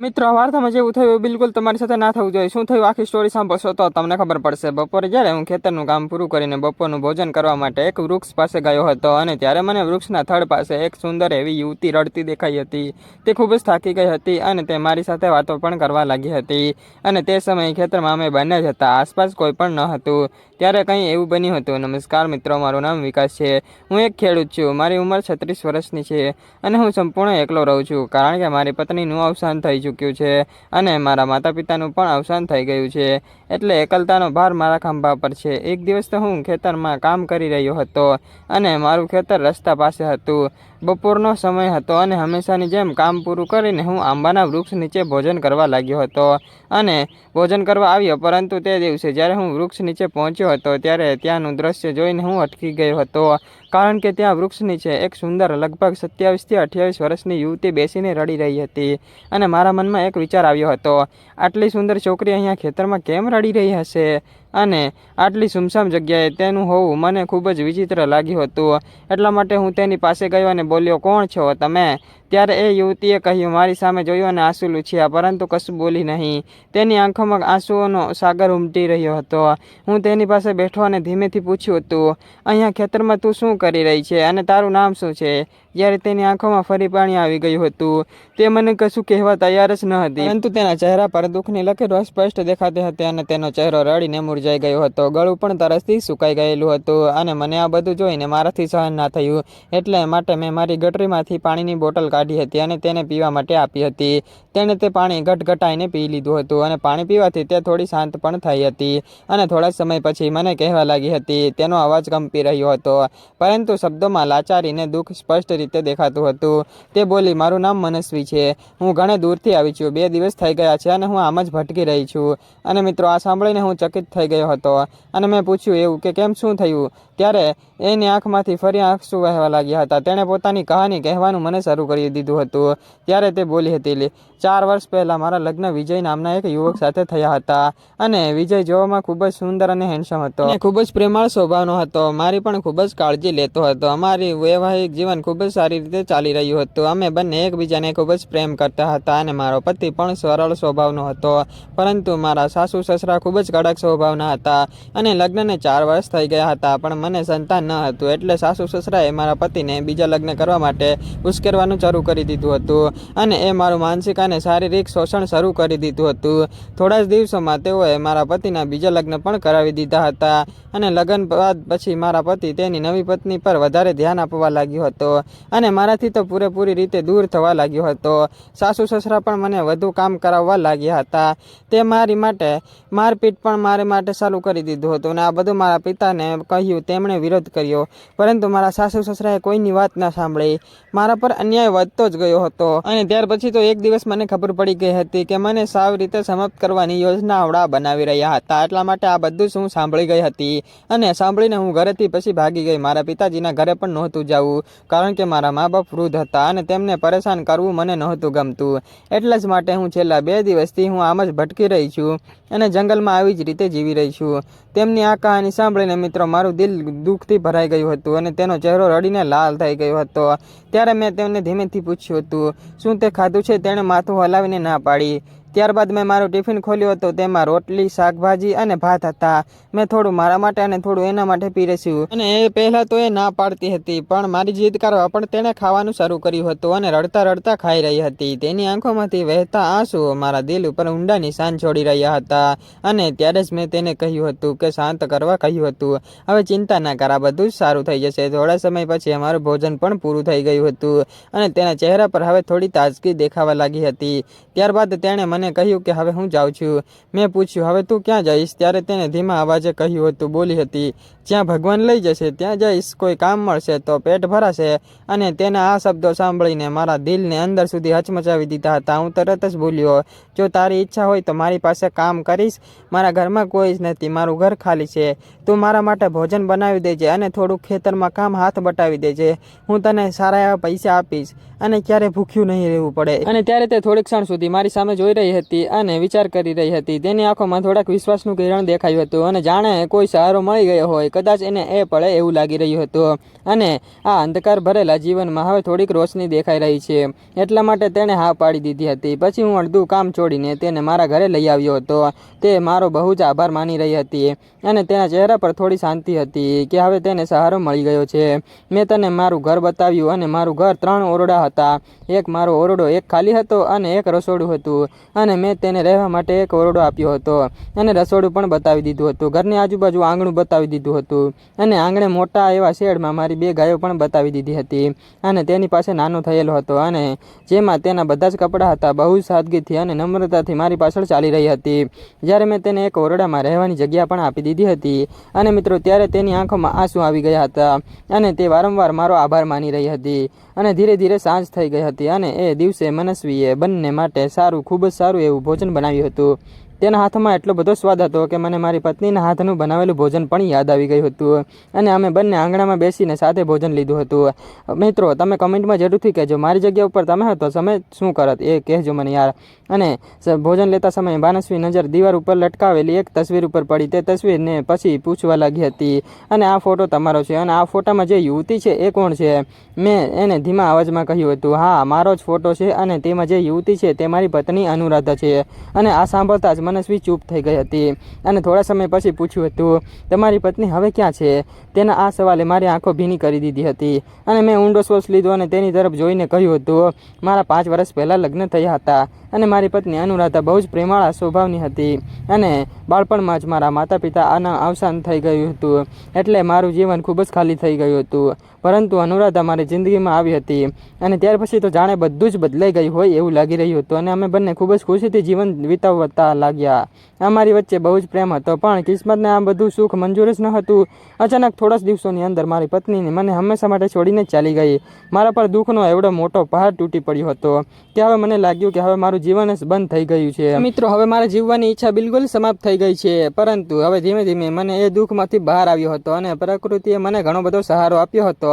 મિત્રો વાર્તામાં જેવું થયું બિલકુલ તમારી સાથે ના થવું જોઈએ. શું થયું? આખી સ્ટોરી સાંભળશો તો તમને ખબર પડશે. બપોરે જ્યારે હું ખેતરનું કામ પૂરું કરીને બપોરનું ભોજન કરવા માટે એક વૃક્ષ પાસે ગયો હતો અને ત્યારે મને વૃક્ષના થડ પાસે એક સુંદર એવી યુવતી રડતી દેખાઈ હતી. તે ખૂબ જ થાકી ગઈ હતી અને તે મારી સાથે વાતો પણ કરવા લાગી હતી. અને તે સમયે ખેતરમાં અમે બંને જ હતા. આસપાસ કોઈ પણ ન હતું. ત્યારે કંઈ એવું બન્યું હતું. નમસ્કાર મિત્રો, મારું નામ વિકાસ છે. હું એક ખેડૂત છું. મારી ઉંમર છત્રીસ વર્ષની છે અને હું સંપૂર્ણ એકલો રહું છું. કારણ કે મારી પત્નીનું અવસાન થઈ ચૂક્યું છે અને મારા માતા પિતાનું પણ અવસાન થઈ ગયું છે. એટલે એકલતાનો ભાર મારા ખંભા પર છે. એક દિવસ તો હું ખેતરમાં કામ કરી રહ્યો હતો અને મારું ખેતર રસ્તા પાસે હતું. બપોરનો સમય હતો અને હંમેશાની જેમ કામ પૂરું કરીને હું આંબાના વૃક્ષ નીચે ભોજન કરવા લાગ્યો હતો અને ભોજન કરવા આવ્યો, પરંતુ તે દિવસે જ્યારે હું વૃક્ષ નીચે પહોંચ્યો હતો ત્યારે ત્યાંનું દ્રશ્ય જોઈને હું અટકી ગયો હતો, કારણ કે ત્યાં વૃક્ષ નીચે એક સુંદર, લગભગ સત્યાવીસથી અઠ્યાવીસ વર્ષની યુવતી બેસીને રડી રહી હતી અને મારા મનમાં એક વિચાર આવ્યો હતો, આટલી સુંદર છોકરી અહીંયા ખેતરમાં કેમ રડી રહી હશે? અને આટલી સુમસામ જગ્યાએ તેનું હોવું મને ખૂબ જ વિચિત્ર લાગ્યું હતું. એટલા માટે હું તેની પાસે ગયો અને બોલ્યો, કોણ છો તમે? ત્યારે એ યુવતીએ કહ્યું, મારી સામે જોયું અને આંસુ લૂછ્યા, પરંતુ કશું બોલી નહીં. તેની આંખોમાં આંસુઓનો સાગર ઉમટી રહ્યો હતો. હું તેની પાસે બેઠો અને ધીમેથી પૂછ્યું હતું, અહીંયા ખેતરમાં તું શું કરી રહી છે અને તારું નામ શું છે? જ્યારે તેની આંખોમાં ફરી પાણી આવી ગયું હતું. તે મને કશું કહેવા તૈયાર જ ન હતી. પરંતુ તેના ચહેરા પર દુઃખની લકીરો સ્પષ્ટ દેખાતી હતી અને તેનો ચહેરો રડીને મુરઝાઈ ગયો હતો. ગળું પણ તરસથી સુકાઈ ગયેલું હતું અને મને આ બધું જોઈને મારાથી સહન ના થયું. એટલે માટે મેં મારી ગટરીમાંથી પાણીની બોટલ કાઢી હતી અને તેને પીવા માટે આપી હતી. તેણે તે પાણી ઘટઘટાઈને પી લીધું હતું અને પાણી પીવાથી તે થોડી શાંત પણ થઈ હતી અને થોડા સમય પછી મને કહેવા લાગી હતી, તેનો અવાજ કંપી રહ્યો હતો, પરંતુ શબ્દોમાં લાચારીને દુઃખ સ્પષ્ટ રીતે દેખાતું હતું. તે બોલી, મારું નામ મનસ્વી છે. હું ઘણે દૂરથી આવી છું. બે દિવસ થઈ ગયા છે અને હું આમ જ ભટકી રહી છું. અને મિત્રો, આ સાંભળીને હું ચકિત થઈ ગયો હતો. અને મેં પૂછ્યું એવું કે કેમ શું થયું? ત્યારે એની આંખમાંથી ફરી આંસુ વહેવા લાગ્યા હતા. તેણે પોતાની કહાની કહેવાનું મને શરૂ કરી દીધું હતું. ત્યારે તે બોલી હતી ચાર વર્ષ પહેલાં મારા લગ્ન વિજય નામના એક યુવક સાથે થયા હતા. અને વિજય જોવામાં ખૂબ જ સુંદર અને હેન્ડસમ હતો. ખૂબ જ પ્રેમાળ સ્વભાવનો હતો. મારી પણ ખૂબ જ કાળજી લેતો હતો. અમારી વૈવાહિક જીવન ખૂબ જ સારી રીતે ચાલી રહ્યું હતું. અમે બંને એકબીજાને ખૂબ જ પ્રેમ કરતા હતા અને મારો પતિ પણ સરળ સ્વભાવનો હતો. પરંતુ મારા સાસુ સસરા ખૂબ જ કડક સ્વભાવના હતા અને લગ્નને ચાર વર્ષ થઈ ગયા હતા. પણ મને સંતાન ન હતું. એટલે સાસુ સસરાએ મારા પતિને બીજા લગ્ન કરવા માટે ઉશ્કેરવાનું શરૂ કરી દીધું હતું અને એ મારું માનસિક અને શારીરિક શોષણ શરૂ કરી દીધું હતું. થોડા જ દિવસોમાં તેઓએ મારા પતિના બીજા લગ્ન પણ કરાવી દીધા હતા અને લગ્ન બાદ પછી મારા પતિ તેની નવી પત્ની પર વધારે ધ્યાન આપવા લાગ્યો હતો અને મારાથી તો પૂરેપૂરી રીતે દૂર થવા લાગ્યો હતો. સાસુ સસરા પણ મને વધુ કામ કરાવવા લાગ્યા હતા. તે મારી માટે મારપીટ પણ મારે માટે ચાલુ કરી દીધું હતું અને આ બધું મારા પિતાને કહ્યું, તેમણે વિરોધ કર્યો. પરંતુ મારા સાસુ સસરાએ કોઈની વાત ના સાંભળી. મારા પર અન્યાય વધતો જ ગયો હતો. અને ત્યાર પછી તો એક દિવસ મને ખબર પડી ગઈ હતી કે મને સાવ રીતે સમાપ્ત કરવાની યોજના આવડા બનાવી રહ્યા હતા. એટલા માટે આ બધું જ હું સાંભળી ગઈ હતી. અને સાંભળીને હું ઘરેથી પછી ભાગી ગઈ. મારા પિતાજીના ઘરે પણ નહોતું જવું, કારણ કે મારા મા બાપ વૃદ્ધ હતા અને તેમને પરેશાન કરવું મને નહોતું ગમતું. એટલા જ માટે હું છેલ્લા બે દિવસથી હું આમ જ ભટકી રહી છું અને જંગલમાં આવી જ રીતે જીવી રહી છું. તેમની આ કહાની સાંભળીને મિત્રો મારું દિલ દુઃખથી ભરાઈ ગયું હતું અને તેનો ચહેરો રડીને લાલ થઈ ગયો હતો. ત્યારે મેં તેમને ધીમેથી પૂછ્યું હતું, શું તે ખાધું છે? તેણે માથું હલાવીને ના પાડી. ત્યારબાદ મેં મારું ટિફિન ખોલ્યું હતું, તેમાં રોટલી, શાકભાજી અને ભાત હતા. મેં થોડું મારા માટે અને થોડું એના માટે પીરસ્યું. અને એ પહેલાં તો એ ના પાડતી હતી, પણ મારી જીદ કરવા પણ તેણે ખાવાનું શરૂ કર્યું હતું અને રડતા રડતા ખાઈ રહી હતી. તેની આંખોમાંથી વહેતા આંસુઓ મારા દિલ ઉપર ઊંડા નિશાન છોડી રહ્યા હતા. અને ત્યારે જ મેં તેને કહ્યું હતું કે શાંત કરવા કહ્યું હતું. હવે ચિંતા ના કરા બધું જ સારું થઈ જશે. થોડા સમય પછી અમારું ભોજન પણ પૂરું થઈ ગયું હતું અને તેના ચહેરા પર હવે થોડી તાજગી દેખાવા લાગી હતી. ત્યારબાદ તેણે મને કહ્યું કે, હવે હું જાઉં છું. મેં પૂછ્યું, હવે તું ક્યાં જઈશ? ત્યારે તેને ધીમા અવાજે કહ્યું હતું, બોલી હતી, જ્યાં ભગવાન લઈ જશે, ત્યાં જઈશ, કોઈ કામ મળશે તો પેટ ભરાશે. અને તેના આ શબ્દો સાંભળીને મારા દિલને અંદર સુધી હચમચાવી દીધા હતા. હું તરત જ બોલ્યો, જો તારી ઈચ્છા હોય તો મારી પાસે કામ કરીશ, મારા ઘરમાં કોઈ જ નથી, મારું ઘર ખાલી છે. તું મારા માટે ભોજન બનાવી દેજે અને થોડુંક ખેતરમાં કામ હાથ બટાવી દેજે. હું તને સારા એવા પૈસા આપીશ અને ક્યારે ભૂખ્યું નહીં રહેવું પડે. અને ત્યારે તે થોડીક ક્ષણ સુધી મારી સામે જોઈ રહી હતી અને વિચાર કરી રહી હતી. તેની આંખોમાં થોડાક વિશ્વાસનું કિરણ દેખાયું હતું અને જાણે કોઈ સહારો મળી ગયો હોય. કદાચ એને એ પડે એવું લાગી રહ્યું હતું. અને આ અંધકાર ભરેલા જીવનમાં હવે થોડીક રોશની દેખાઈ રહી છે. એટલા માટે તેણે હા પાડી દીધી હતી. પછી હું અડધું કામ છોડીને તેને મારા ઘરે લઈ આવ્યો હતો. તે મારો બહુ જ આભાર માની રહી હતી અને તેના ચહેરા પર થોડી શાંતિ હતી કે હવે તેને સહારો મળી ગયો છે. મેં તને મારું ઘર બતાવ્યું અને મારું ઘર ત્રણ ઓરડા હતા. એક મારો ઓરડો એક ખાલી હતો અને એક રસોડું હતું. અને મેં તેને રહેવા માટે એક ઓરડો આપ્યો હતો. અને રસોડું પણ બતાવી દીધું હતું. ઘરની આજુબાજુ આંગણું બતાવી દીધું હતું. અને આંગણે મોટા એવા શેડમાં મારી બે ગાયો પણ બતાવી દીધી હતી. અને તેની પાસે નાનો થયેલો હતો. અને જેમાં તેના બધા જ કપડાં હતા, બહુ સાદગીથી અને નમ્રતાથી મારી પાછળ ચાલી રહી હતી. જ્યારે મેં તેને એક ઓરડામાં રહેવાની જગ્યા પણ આપી દીધી હતી. અને મિત્રો, ત્યારે તેની આંખોમાં આંસુ આવી ગયા હતા. અને તે વારંવાર મારો આભાર માની રહી હતી. અને ધીરે ધીરે સાંજ થઈ ગઈ હતી અને એ દિવસે મનસ્વીએ બંને માટે સારું, ખૂબ જ સારું એવું ભોજન બનાવ્યું હતું. તેના હાથમાં એટલો બધો સ્વાદ હતો કે મને મારી પત્નીના હાથનું બનાવેલું ભોજન પણ યાદ આવી ગયું હતું. અને અમે બંને આંગણામાં બેસીને સાથે ભોજન લીધું હતું. મિત્રો, તમે કમેન્ટમાં જરૂરથી કહેજો, મારી જગ્યા ઉપર તમે હતો તમે શું કરત એ કહેજો મને યાર. અને ભોજન લેતા સમયે બાનસવી નજર દીવાર ઉપર લટકાવેલી એક તસવીર ઉપર પડી. તે તસવીરને પછી પૂછવા લાગી હતી. અને આ ફોટો તમારો છે અને આ ફોટામાં જે યુવતી છે એ કોણ છે? મેં એને ધીમા અવાજમાં કહ્યું હતું, હા, મારો જ ફોટો છે અને તેમાં જે યુવતી છે તે મારી પત્ની અનુરાધા છે. અને આ સાંભળતા જ મનસ્વી ચૂપ થઈ ગઈ હતી અને થોડા સમય પછી પૂછ્યું હતું, તમારી પત્ની હવે ક્યાં છે? તેના આ સવાલે મારી આંખો ભીની કરી દીધી હતી અને મેં ઊંડો શ્વાસ લીધો અને તેની તરફ જોઈને કહ્યું હતું, મારા પાંચ વર્ષ પહેલાં લગ્ન થયા હતા. અને મારી પત્ની અનુરાધા બહુ જ પ્રેમાળા સ્વભાવની હતી અને બાળપણમાં જ મારા માતા પિતા આના અવસાન થઈ ગયું હતું. એટલે મારું જીવન ખૂબ જ ખાલી થઈ ગયું હતું. પરંતુ અનુરાધા મારી જિંદગીમાં આવી હતી અને ત્યાર પછી તો જાણે બધું જ બદલાઈ ગયું હોય એવું લાગી રહ્યું હતું અને અમે બંને ખૂબ જ ખુશીથી જીવન વિતાવતા લાગ્યા. અમારી વચ્ચે બહુ જ પ્રેમ હતો, પણ કિસ્મતને આ બધું સુખ મંજૂર જ ન હતું. અચાનક થોડા જ દિવસોની અંદર મારી પત્નીને મને હંમેશા માટે છોડીને ચાલી ગઈ. મારા પર દુઃખનો એવડો મોટો પહાડ તૂટી પડ્યો હતો. કે હવે મને લાગ્યું કે હવે મારું જીવન જ બંધ થઈ ગયું છે. મિત્રો, હવે મારે જીવવાની ઈચ્છા બિલકુલ સમાપ્ત થઈ ગઈ છે, પરંતુ હવે ધીમે ધીમે મને એ દુઃખમાંથી બહાર આવ્યો હતો અને પ્રકૃતિએ મને ઘણો બધો સહારો આપ્યો હતો.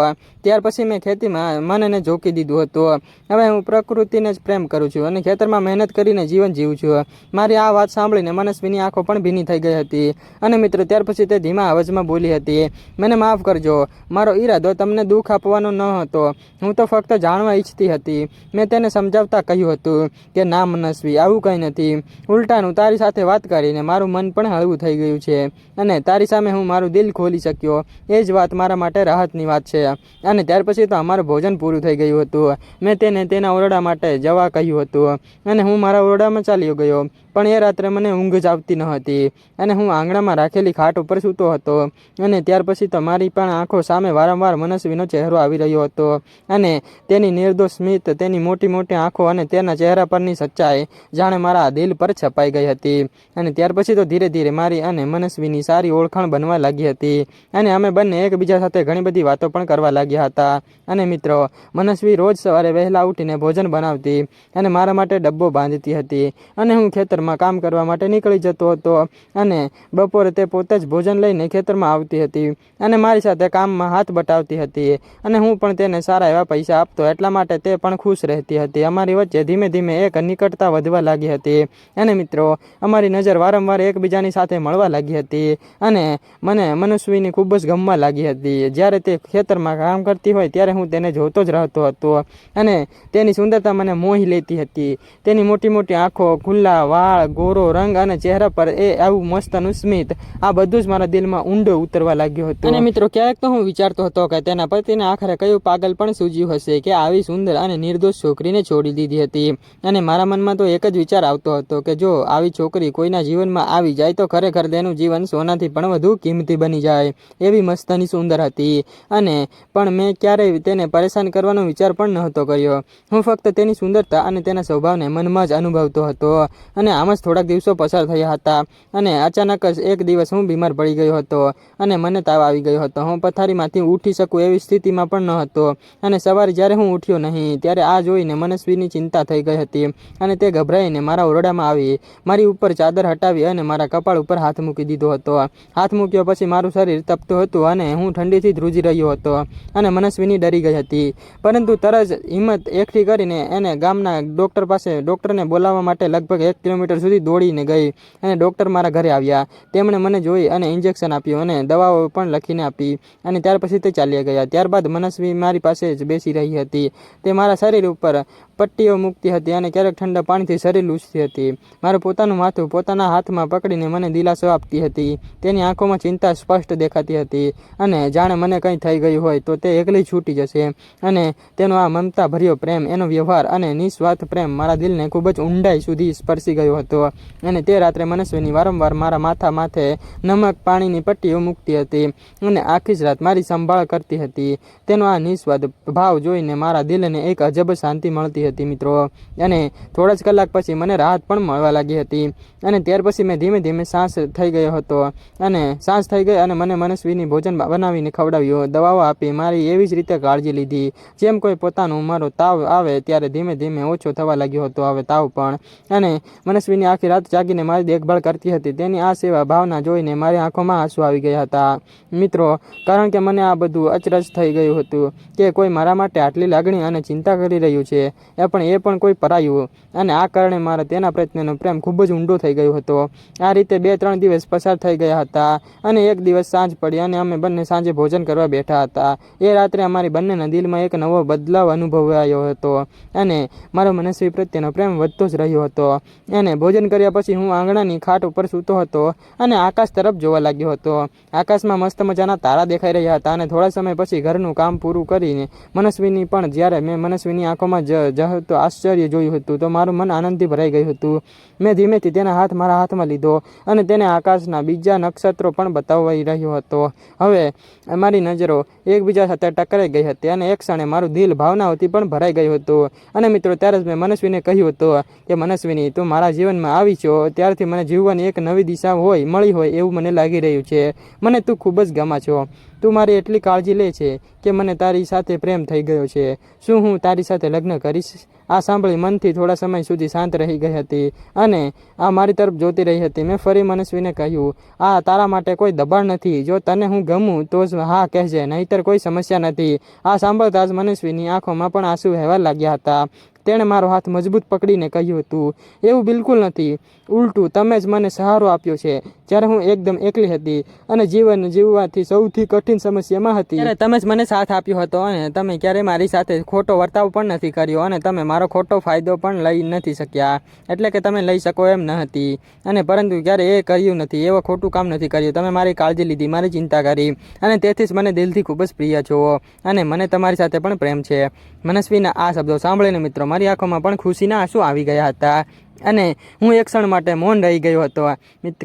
ત્યાર પછી મેં ખેતીમાં મનને ઝોકી દીધું હતું. હવે હું પ્રકૃતિને જ પ્રેમ કરું છું અને ખેતરમાં મહેનત કરીને જીવન જીવું છું. મારી આ વાત સાંભળીને મનસ્વીની આંખો પણ ભીની થઈ ગઈ હતી. અને મિત્રો, ત્યાર પછી તે ધીમા અવાજમાં બોલી હતી, મને માફ કરજો. મારો ઈરાદો તમને દુઃખ આપવાનો ન હતો. હું તો ફક્ત જાણવા ઈચ્છતી હતી. મેં તેને સમજાવતા કહ્યું હતું કે ના મનસ્વી આવું કંઈ નથી. ઉલટાનું તારી સાથે વાત કરીને મારું મન પણ હળવું થઈ ગયું છે અને તારી સામે હું મારું દિલ ખોલી શક્યો. એ જ વાત મારા માટે રાહતની વાત છે. અને ત્યાર પછી તો અમારું ભોજન પૂરું થઈ ગયું હતું. મેં તેને તેના ઓરડા માટે જવા કહ્યું હતું. અને હું મારા ઓરડામાં ચાલ્યો ગયો. પણ એ રાત્રે મને ઊંઘ જ આવતી ન હતી. અને હું આંગણામાં રાખેલી ખાટ ઉપર સૂતો હતો. અને ત્યાર પછી તો મારી પણ આંખો સામે વારંવાર મનસ્વીનો ચહેરો આવી રહ્યો હતો. અને તેની નિર્દોષ સ્મિત, તેની મોટી મોટી આંખો અને તેના ચહેરા પરની સચ્ચાઈ જાણે મારા દિલ પર છપાઈ ગઈ હતી. અને ત્યાર પછી તો ધીરે ધીરે મારી અને મનસ્વીની સારી ઓળખાણ બનવા લાગી હતી. અને અમે બંને એકબીજા સાથે ઘણી બધી વાતો પણ કરવા લાગ્યા હતા. અને મિત્રો, મનસ્વી રોજ સવારે વહેલા ઉઠીને ભોજન બનાવતી અને મારા માટે ડબ્બો બાંધતી હતી. અને હું ખેતરમાં કામ કરવા માટે નીકળી જતો હતો. અને બપોરે તે પોતે જ ભોજન લઈને ખેતરમાં આવતી હતી. અને મારી સાથે કામમાં હાથ બટાવતી હતી. અને હું પણ તેને સારા એવા પૈસા આપતો એટલા માટે તે પણ ખુશ રહેતી હતી. અમારી વચ્ચે ધીમે ધીમે એક નિકટતા વધવા લાગી હતી. અને મિત્રો, અમારી નજર વારંવાર એકબીજાની સાથે મળવા લાગી હતી અને મને મનસ્વીની ખૂબ જ ગમવા લાગી હતી. જ્યારે તે ખેતરમાં કામ કરતી હોય ત્યારે હું તેને જોતો જ રહેતો હતો અને તેની સુંદરતા મને મોહી લેતી હતી. તેની મોટી મોટી આંખો, ખુલ્લા વાળ, ગોરો રંગ અને ચહેરા પર એ આવું મસ્ત અનુસ્મિત, આ બધું જ મારા દિલમાં ઊંડો ઉતરવા લાગ્યો હતો. અને મિત્રો, ક્યારેક તો હું વિચારતો હતો કે તેના પતિને આખરે કયું પાગલ પણ સૂજ્યું હશે કે આવી સુંદર અને નિર્દોષ છોકરીને છોડી દીધી હતી. અને મારા મનમાં તો એક જ વિચાર આવતો હતો કે જો આવી છોકરી કોઈના જીવનમાં આવી જાય તો ખરેખર તેનું જીવન સોનાથી પણ વધુ કિંમતી બની જાય, એવી મસ્તની સુંદર હતી. અને પણ મેં ક્યારેય તેને પરેશાન કરવાનો વિચાર પણ નહોતો કર્યો. હું ફક્ત તેની સુંદરતા અને તેના સ્વભાવને મનમાં જ અનુભવતો હતો અને આમ જ થોડાક દિવસો પસાર થયા હતા અને અચાનક જ એક દિવસ હું બીમાર પડી ગયો હતો અને મને તાવ આવી ગયો હતો. હું પથારીમાંથી ઉઠી શકું એવી સ્થિતિમાં પણ ન હતો અને સવારે જ્યારે હું ઉઠ્યો નહીં, ત્યારે આ જોઈને મનસ્વીની ચિંતા થઈ ગઈ હતી. અને તે ગભરાઈને મારા ઓરડામાં આવી, મારી ઉપર ચાદર હટાવી અને મારા કપાળ ઉપર હાથ મૂકી દીધો હતો. હાથ મૂક્યો પછી મારું શરીર તપતું હતું અને હું ઠંડીથી ધ્રુજી રહ્યો હતો અને મનસ્વીની ડરી ગઈ હતી. પરંતુ તરત હિંમત એકઠી કરીને એને ગામના ડૉક્ટર પાસે, ડૉક્ટરને બોલાવવા માટે લગભગ એક કિલોમીટર સુધી દોડીને ગઈ અને ડૉક્ટર મારા ઘરે આવ્યા. તેમણે મને જોઈ અને ઇન્જેક્શન આપ્યું અને દવાઓ પણ લખીને આપી અને ત્યાર પછી તે ચાલ્યા ગયા. ત્યારબાદ મનસ્વી મારી પાસે જ બેસી રહી હતી. તે મારા શરીર ઉપર પટ્ટીઓ મૂકતી હતી અને ક્યારેક ઠંડા પાણીથી શરીર લૂછતી હતી. મારું પોતાનું માથું પોતાના હાથમાં પકડીને મને દિલાસો આપતી હતી. તેની આંખોમાં ચિંતા સ્પષ્ટ દેખાતી હતી અને જાણે મને કંઈ થઈ ગયું હોય તો તે એકલી છૂટી જશે. અને તેનો આ મમતા ભર્યો પ્રેમ, એનો વ્યવહાર અને નિસ્વાર્થ પ્રેમ મારા દિલને ખૂબ જ ઊંડાઈ સુધી સ્પર્શી ગયો હતો. અને તે રાત્રે મનસ્વીની વારંવાર મારા માથા માથે નમક પાણીની પટ્ટીઓ મૂકતી હતી અને આખી જ રાત મારી સંભાળ કરતી હતી. તેનો આ નિસ્વાદ ભાવ જોઈને મારા દિલને એક અજબ શાંતિ મળતી હતી મિત્રો. અને થોડા જ કલાક પછી મને રાહત પણ મળવા લાગી હતી. અને ત્યાર પછી મેં ધીમે ધીમે સાંસ થઈ ગયો હતો. અને સાંસ થઈ ગઈ અને મને મનસ્વીની ભોજન બનાવીને ખવડાવ્યું. દવાઓ આપી, મારી એવી જ રીતે કાળજી લીધી. જેમ કોઈ પોતાનું મારો તાવ આવે ત્યારે ધીમે ધીમે ઓછો થવા લાગ્યો હતો હવે તાવ પણ. અને મનસ્વીની આખી રાત જાગીને મારી દેખભાળ કરતી હતી. તેની આ સેવા ભાવના જોઈને મારી આંખોમાં આંસુ આવી ગયા હતા. મિત્રો, કારણ કે મને આ બધું અચરજ થઈ ગયું હતું કે કોઈ મારા માટે આટલી લાગણી અને ચિંતા કરી રહ્યું છે એ પણ એ પણ કોઈ પરાયું. અને આ કારણે મારા તેના પ્રત્યેનો પ્રેમ ખૂબ જ ઊંડો થઈ ગયો હતો. આ રીતે બે, ત્રણ દિવસ પસાર થઈ ગયા હતા અને એક દિવસ સાંજ પડી અને અમે બંને સાંજે ભોજન કરવા બેઠા હતા. એ રાત્રે અમારી બંનેના દિલમાં એક નવો બદલાવ અનુભવાયો હતો અને મારો મનસ્વી પ્રત્યેનો પ્રેમ વધતો જ રહ્યો હતો. અને ભોજન કર્યા પછી હું આંગણાની ખાટ ઉપર સૂતો હતો અને આકાશ તરફ જોવા લાગ્યો હતો. આકાશમાં મસ્ત મજાના તારા દેખાઈ રહ્યા હતા અને થોડા સમય પછી ઘરનું કામ પૂરું કરીને મનસ્વીની પણ, જ્યારે મેં મનસ્વીની આંખોમાં જ જહતો આશ્ચર્ય જોયું હતું. તો મારું મન આનંદથી ભરાઈ ગયું હતું. મેં ધીમેથી તેના હાથ મારા હાથમાં લીધો અને તેને આકાશના બીજા નક્ષત્રો પણ બતાવાઈ રહ્યો હતો. હવે અમારી નજરો એકબીજા સાથે ટકરાઈ ગઈ હતી અને એક ક્ષણે મારું દિલ ભાવનાઓથી પણ ભરાઈ ગયું હતું. અને મિત્રો, ત્યારે જ મેં મનસ્વીને કહ્યું હતું કે, મનસ્વીની, તું મારા જીવનમાં આવી છો. ત્યારથી મને જીવવાની એક નવી દિશા હોય, મળી હોય એવું મને લાગી રહ્યું છે. મને તું ખૂબ જ ગમા છો. તું મારી એટલી કાળજી લે છે કે મને તારી સાથે પ્રેમ થઈ ગયો છે. શું હું તારી સાથે લગ્ન કરીશ? આ સાંભળી મનથી થોડા સમય સુધી શાંત રહી ગઈ હતી અને આ મારી તરફ જોતી રહી હતી. મેં ફરી મનસ્વીને કહ્યું, આ તારા માટે કોઈ દબાણ નથી. જો તને હું ગમું, તો જ હા કહેજે, નહીતર કોઈ સમસ્યા નથી. આ સાંભળતા જ મનસ્વીની આંખોમાં પણ આંસુ વહેવા લાગ્યા હતા. તેણે મારો હાથ મજબૂત પકડીને કહ્યું હતું એવું બિલકુલ નથી. ઉલટું તમે જ મને સહારો આપ્યો છે. જ્યારે હું એકદમ એકલી હતી અને જીવન જીવવાથી સૌથી કઠિન સમસ્યામાં હતી. ત્યારે તમે જ મને સાથ આપ્યો હતો અને તમે ક્યારેય મારી સાથે ખોટો વર્તાવ પણ નથી કર્યો અને તમે મારો ખોટો ફાયદો પણ લઈ નથી શક્યા. એટલે કે તમે લઈ શકો એમ ન હતી. અને પરંતુ ક્યારે એ કર્યું નથી, એવો ખોટું કામ નથી કર્યું. તમે મારી કાળજી લીધી, મારી ચિંતા કરી અને તેથી જ મને દિલથી ખૂબ જ પ્રિય છો અને મને તમારી સાથે પણ પ્રેમ છે. મનસ્વીના આ શબ્દો સાંભળીને મિત્રો, મારી આંખોમાં પણ ખુશીના આંસુ આવી ગયા હતા. અને હું એક ક્ષણ માટે મૌન રહી ગયો હતો.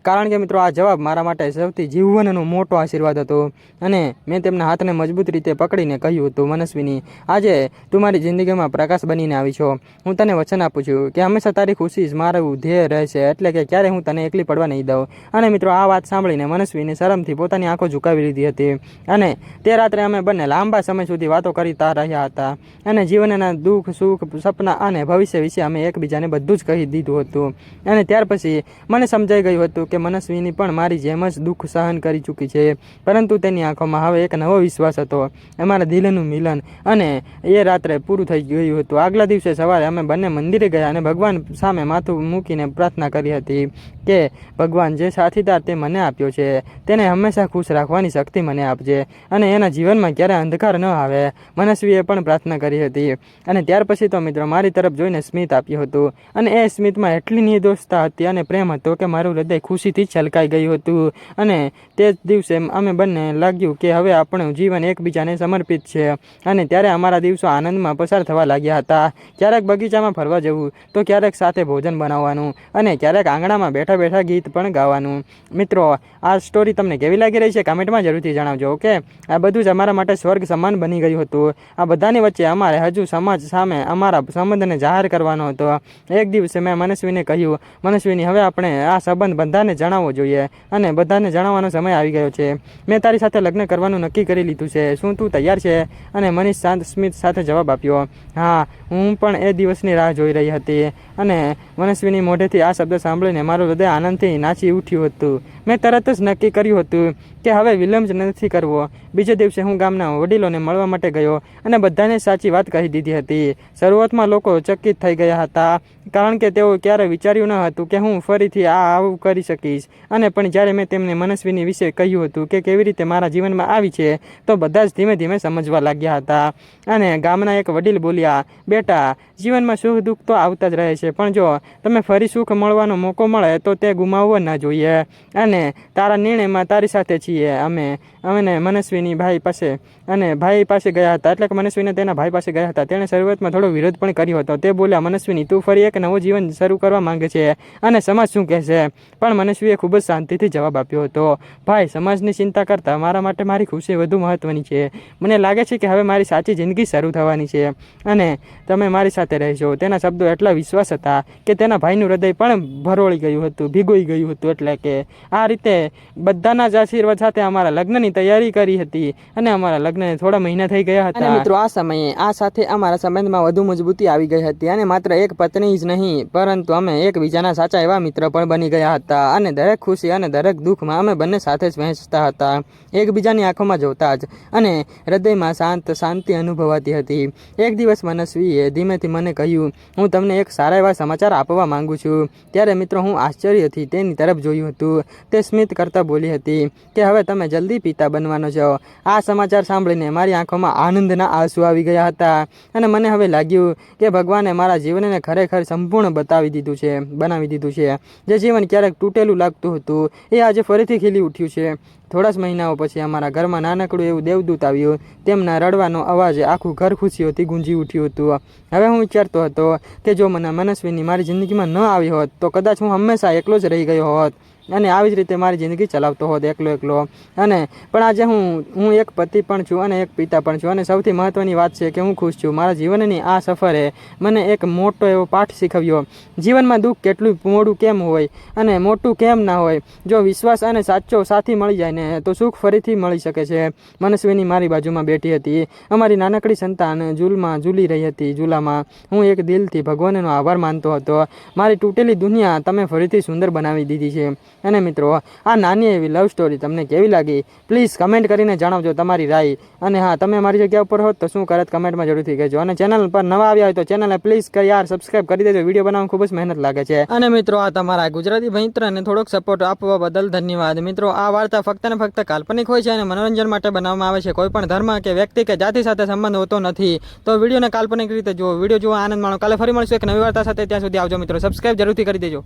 કારણ કે મિત્રો આ જવાબ મારા માટે સૌથી જીવનનો મોટો આશીર્વાદ હતો અને મેં તેમના હાથને મજબૂત રીતે પકડીને કહ્યું હતું, મનસ્વીની, આજે તું મારી જિંદગીમાં પ્રકાશ બનીને આવી છો. હું તને વચન આપું છું કે હંમેશા તારી ખુશી જ મારું ધ્યેય રહેશે એટલે કે ક્યારે હું તને એકલી પડવા નહીં દઉં. અને મિત્રો આ વાત સાંભળીને મનસ્વીને શરમથી પોતાની આંખો ઝુકાવી લીધી હતી અને તે રાત્રે અમે બંને લાંબા સમય સુધી વાતો કરીતા રહ્યા હતા અને જીવનના દુઃખ, સુખ, સપના અને ભવિષ્ય વિશે અમે એકબીજાને બધું જ કહી દીધું હતું. અને ત્યાર પછી મને સમજાઈ ગયું હતું કે મનસ્વીની પણ મારી જેમ જ દુઃખ સહન કરી ચૂકી છે. પરંતુ તેની આંખોમાં હવે એક નવો વિશ્વાસ હતો. અમારા દિલનું મિલન અને એ રાત્રે પૂરું થઈ ગયું હતું. આગલા દિવસે સવારે અમે બંને મંદિરે ગયા અને ભગવાન સામે માથું મૂકીને પ્રાર્થના કરી હતી. કે ભગવાન જે સાથીદાર તે મને આપ્યો છે, તેને હંમેશા ખુશ રાખવાની શક્તિ મને આપજે અને એના જીવનમાં ક્યારે અંધકાર ન આવે. મનસ્વીએ પણ પ્રાર્થના કરી હતી અને ત્યાર પછી તો મિત્રો મારી તરફ જોઈને સ્મિત આપ્યું હતું અને એ સ્મિતમાં એટલી નિર્દોષતા હતી અને પ્રેમ હતો કે મારું હૃદય ખુશીથી છલકાઈ ગયું હતું અને તે જ દિવસે અમે બંને લાગ્યું કે હવે આપણું જીવન એકબીજાને સમર્પિત છે અને ત્યારે અમારા દિવસો આનંદમાં પસાર થવા લાગ્યા હતા. ક્યારેક બગીચામાં ફરવા જવું, તો ક્યારેક સાથે ભોજન બનાવવાનું અને ક્યારેક આંગણામાં બેઠા બેઠા બેઠા ગીત પણ ગાવાનું. મિત્રો, આ સ્ટોરી તમને કેવી લાગી રહી છે? કમેન્ટમાં જરૂરથી જણાવજો, ઓકે? આ બધું જ અમારા માટે સ્વર્ગ સમાન બની ગયું હતું. આ બધાની વચ્ચે અમારે હજુ સમાજ સામે અમારા સંબંધને જાહેર કરવાનો હતો. એક દિવસે મેં મનસ્વીને કહ્યું, મનસ્વીની, હવે આપણે આ સંબંધ બધાને જણાવવો જોઈએ અને બધાને જણાવવાનો સમય આવી ગયો છે. મેં તારી સાથે લગ્ન કરવાનું નક્કી કરી લીધું છે. શું તું તૈયાર છે? અને મનીષ શાંત સ્મિત સાથે જવાબ આપ્યો, હા, હું પણ એ દિવસની રાહ જોઈ રહી હતી. અને મનસ્વીની મોઢેથી આ શબ્દ સાંભળીને મારું હૃદય આનંદથી નાચી ઉઠ્યું હતું. મેં તરત જ નક્કી કર્યું હતું કે હવે વિલંબ નથી કરવો. બીજે દિવસે હું ગામના વડીલોને મળવા માટે ગયો અને બધાને સાચી વાત કહી દીધી હતી. શરૂઆતમાં લોકો ચકિત થઈ ગયા હતા, કારણ કે તેઓ ક્યારે વિચાર્યું ન હતું કે હું ફરીથી આ આવું કરી શકીશ. અને પણ જ્યારે મેં તેમને મનસ્વીની વિશે કહ્યું હતું કે કેવી રીતે મારા જીવનમાં આવી છે, તો બધા જ ધીમે ધીમે સમજવા લાગ્યા હતા. અને ગામના એક વડીલ બોલ્યા, બેટા, જીવનમાં સુખ દુઃખ તો આવતા જ રહે છે, પણ જો તમે ફરી સુખ મળવાનો મોકો મળે, તો તે ગુમાવવો ન જોઈએ. અને તારા નિર્ણયમાં તારી સાથે છીએ અમે. અમે મનસ્વીની ભાઈ પાસે અને ભાઈ પાસે ગયા હતા. એટલે કે મનસ્વીને તેના ભાઈ પાસે ગયા હતા. તેણે શરૂઆતમાં થોડો વિરોધ પણ કર્યો હતો. તે બોલ્યા, મનસ્વીની, તું ફરી એક નવું જીવન શરૂ કરવા માંગે છે અને સમાજ શું કહેશે? પણ મનસ્વીએ ખૂબ જ શાંતિથી જવાબ આપ્યો હતો, ભાઈ, સમાજની ચિંતા કરતાં મારા માટે મારી ખુશી વધુ મહત્ત્વની છે. મને લાગે છે કે હવે મારી સાચી જિંદગી શરૂ થવાની છે અને તમે મારી સાથે રહેશો. તેના શબ્દો એટલા વિશ્વાસ હતા કે તેના ભાઈનું હૃદય પણ ભરોળી ગયું હતું, ભીગોઈ ગયું હતું. એટલે કે આ રીતે બધાના જ આશીર્વાદ સાથે અમારા લગ્નની તૈયારી કરી હતી અને અમારા લગ્નને થોડા મહિના થઈ ગયા હતા. મિત્રો, આ સમયે આ સાથે અમારા સંબંધમાં વધુ મજબૂતી આવી ગઈ હતી અને માત્ર એક પત્ની જ નહીં, પરંતુ અમે એકબીજાના સાચા એવા મિત્ર પણ બની ગયા હતા અને દરેક ખુશી અને દરેક દુઃખમાં અમે બંને સાથે જ વહેંચતા હતા. એકબીજાની આંખોમાં જોતા જ અને હૃદયમાં શાંત શાંતિ અનુભવાતી હતી. એક દિવસ મનસ્વીએ ધીમેથી મને કહ્યું, હું તમને એક સારા એવા સમાચાર આપવા માંગુ છું. ત્યારે મિત્રો, હું આશ્ચર્યથી તેની તરફ જોયું હતું. તે સ્મિત કરતા બોલી હતી કે હવે તમે જલ્દી પિતા બનવાનો છો. આ સમાચાર સાંભળીને મારી આંખોમાં આનંદના આંસુ આવી ગયા હતા અને મને હવે લાગ્યું કે ભગવાને મારા જીવનને ખરેખર સંપૂર્ણ બતાવી દીધું છે, બનાવી દીધું છે. જે જીવન ક્યારેક તૂટેલું લાગતું હતું, એ આજે ફરીથી ખીલી ઉઠ્યું છે. થોડા જ મહિનાઓ પછી અમારા ઘરમાં નાનકડું એવું દેવદૂત આવ્યું. તેમના રડવાનો અવાજ આખું ઘર ખુશીઓથી ગુંજી ઉઠ્યું હતું. હવે હું વિચારતો હતો કે જો મને મનસ્વીની મારી જિંદગીમાં ન આવી હોત, તો કદાચ હું હંમેશા એકલો જ રહી ગયો હોત અને આવી જ રીતે મારી જિંદગી ચલાવતો હોત એકલો એકલો. અને પણ આજે હું હું એક પતિ પણ છું અને એક પિતા પણ છું અને સૌથી મહત્ત્વની વાત છે કે હું ખુશ છું. મારા જીવનની આ સફરે મને એક મોટો એવો પાઠ શીખવ્યો. જીવનમાં દુઃખ કેટલું મોડું કેમ હોય અને મોટું કેમ ના હોય, જો વિશ્વાસ અને સાચો સાથી મળી જાય ને તો સુખ ફરીથી મળી શકે છે. મનસ્વીની મારી બાજુમાં બેઠી હતી. અમારી નાનકડી સંતાન ઝૂલમાં ઝૂલી રહી હતી. ઝૂલામાં હું એક દિલથી ભગવાનનો આભાર માનતો હતો. મારી તૂટેલી દુનિયા તમે ફરીથી સુંદર બનાવી દીધી છે. અને મિત્રો, આ નાની એવી લવ સ્ટોરી તમને કેવી લાગી? પ્લીઝ કમેન્ટ કરીને જણાવજો તમારી રાય. અને હા, તમે મારી જગ્યા ઉપર હોત તો શું કરત કમેન્ટમાં જરૂરથી કહેજો. અને ચેનલ પર નવા આવ્યા હોય તો ચેનલને પ્લીઝ યાર સબસ્ક્રાઇબ કરી દેજો. વીડિયો બનાવવામાં ખૂબ જ મહેનત લાગે છે. અને મિત્રો, આ તમારા ગુજરાતી મિત્રને થોડોક સપોર્ટ આપવા બદલ ધન્યવાદ. મિત્રો, આ વાર્તા ફક્ત ને ફક્ત કાલ્પનિક હોય છે અને મનોરંજન માટે બનાવવામાં આવે છે. કોઈ પણ ધર્મ કે વ્યક્તિ કે જાતિ સાથે સંબંધ હોતો નથી. તો વિડીયોને કાલ્પનિક રીતે જુઓ. વીડિયો જોવા આનંદ માણો. કાલે ફરી મળશું એક નવી વાર્તા સાથે. ત્યાં સુધી આવજો મિત્રો. સબસ્ક્રાઇબ જરૂરથી કરી દેજો.